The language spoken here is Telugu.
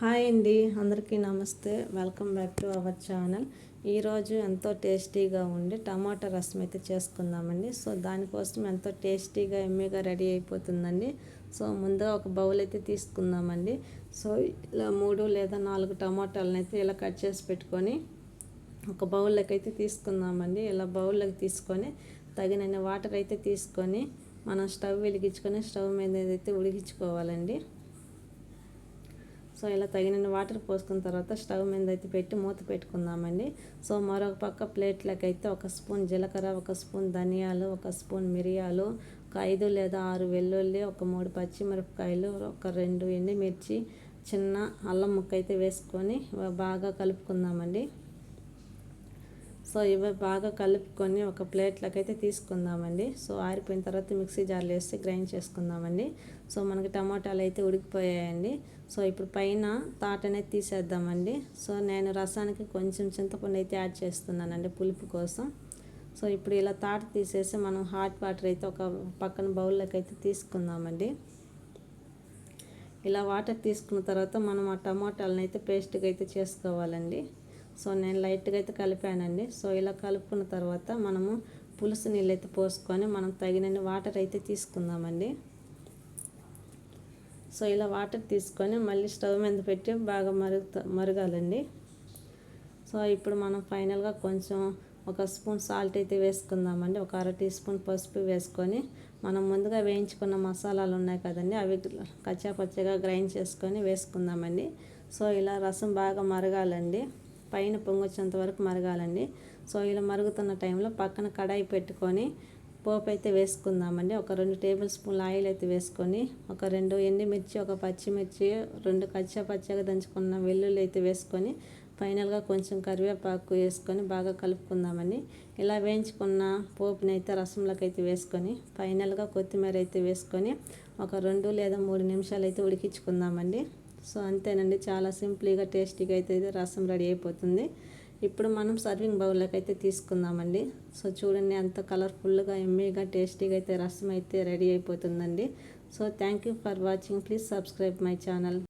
హాయ్ అండి అందరికీ నమస్తే. Welcome back to our channel. ఈరోజు ఎంతో టేస్టీగా ఉండి టమాటా రసం అయితే చేసుకుందామండి. సో దానికోసం ఎంతో టేస్టీగా ఎమ్మెగా రెడీ అయిపోతుందండి. సో ముందుగా ఒక బౌల్ అయితే తీసుకుందామండి. సో ఇలా మూడు లేదా నాలుగు టమాటాలను అయితే ఇలా కట్ చేసి పెట్టుకొని ఒక బౌల్లోకి అయితే తీసుకుందామండి. ఇలా బౌల్లోకి తీసుకొని తగినన్ని వాటర్ అయితే తీసుకొని మనం స్టవ్ వెలిగించుకొని స్టవ్ మీద అయితే ఉడికించుకోవాలండి సో ఇలా తగినన్ని వాటర్ పోసుకున్న తర్వాత స్టవ్ మీద అయితే పెట్టి మూత పెట్టుకుందామండి. సో మరొక పక్క ప్లేట్లకి అయితే ఒక స్పూన్ జీలకర్ర ఒక స్పూన్ ధనియాలు ఒక స్పూన్ మిరియాలు ఒక ఐదు లేదా ఆరు వెల్లుల్లి ఒక మూడు పచ్చిమిరపకాయలు ఒక రెండు ఎండుమిర్చి చిన్న అల్లం ముక్క అయితే వేసుకొని బాగా కలుపుకుందామండి. సో ఇవి బాగా కలుపుకొని ఒక ప్లేట్లోకి అయితే తీసుకుందామండి. సో ఆరిపోయిన తర్వాత మిక్సీ జార్లో వేసి గ్రైండ్ చేసుకుందామండి. సో మనకి టమాటాలు అయితే ఉడికిపోయాయండి. సో ఇప్పుడు పైన తాట అనేది తీసేద్దామండి. సో నేను రసానికి కొంచెం చింతపండు అయితే యాడ్ చేస్తున్నానండి పులుపు కోసం. సో ఇప్పుడు ఇలా తాట తీసేసి మనం హాట్ వాటర్ అయితే ఒక పక్కన బౌల్లోకి అయితే తీసుకుందామండి. ఇలా వాటర్ తీసుకున్న తర్వాత మనం ఆ టమాటాలను అయితే పేస్ట్గా అయితే చేసుకోవాలండి. సో నేను లైట్గా అయితే కలిపానండి. సో ఇలా కలుపుకున్న తర్వాత మనము పులుసు నీళ్ళు అయితే పోసుకొని మనం తగినన్ని వాటర్ అయితే తీసుకుందామండి. సో ఇలా వాటర్ తీసుకొని మళ్ళీ స్టవ్ మీద పెట్టి బాగా మరుగు మరగాలండి. సో ఇప్పుడు మనం ఫైనల్గా కొంచెం ఒక స్పూన్ సాల్ట్ అయితే వేసుకుందామండి. ఒక అర టీ స్పూన్ పసుపు వేసుకొని మనం ముందుగా వేయించుకున్న మసాలాలు ఉన్నాయి కదండి అవి కచ్చా పచ్చగా గ్రైండ్ చేసుకొని వేసుకుందామండి. సో ఇలా రసం బాగా మరగాలండి. పైన పొంగొచ్చేంత వరకు మరగాలండి. సో ఇలా మరుగుతున్న టైంలో పక్కన కడాయి పెట్టుకొని పోపు అయితే వేసుకుందామండి. ఒక రెండు టేబుల్ స్పూన్ల ఆయిల్ అయితే వేసుకొని ఒక రెండు ఎండుమిర్చి ఒక పచ్చిమిర్చి రెండు కచ్చా పచ్చగా దంచుకున్న వెల్లుల్లి అయితే వేసుకొని ఫైనల్గా కొంచెం కరివేపాకు వేసుకొని బాగా కలుపుకుందామండి. ఇలా వేయించుకున్న పోపుని అయితే రసంలోకి అయితే వేసుకొని ఫైనల్గా కొత్తిమీర అయితే వేసుకొని ఒక రెండు లేదా మూడు నిమిషాలు అయితే ఉడికించుకుందామండి. సో అంతేనండి చాలా సింపుల్గా టేస్టీగా అయితే రసం రెడీ అయిపోతుంది. ఇప్పుడు మనం సర్వింగ్ బౌల్లోకి అయితే తీసుకుందామండి. సో చూడండి అంత కలర్ఫుల్గా ఎమ్మీగా టేస్టీగా అయితే రసం అయితే రెడీ అయిపోతుందండి. So thank you for watching. Please subscribe my channel.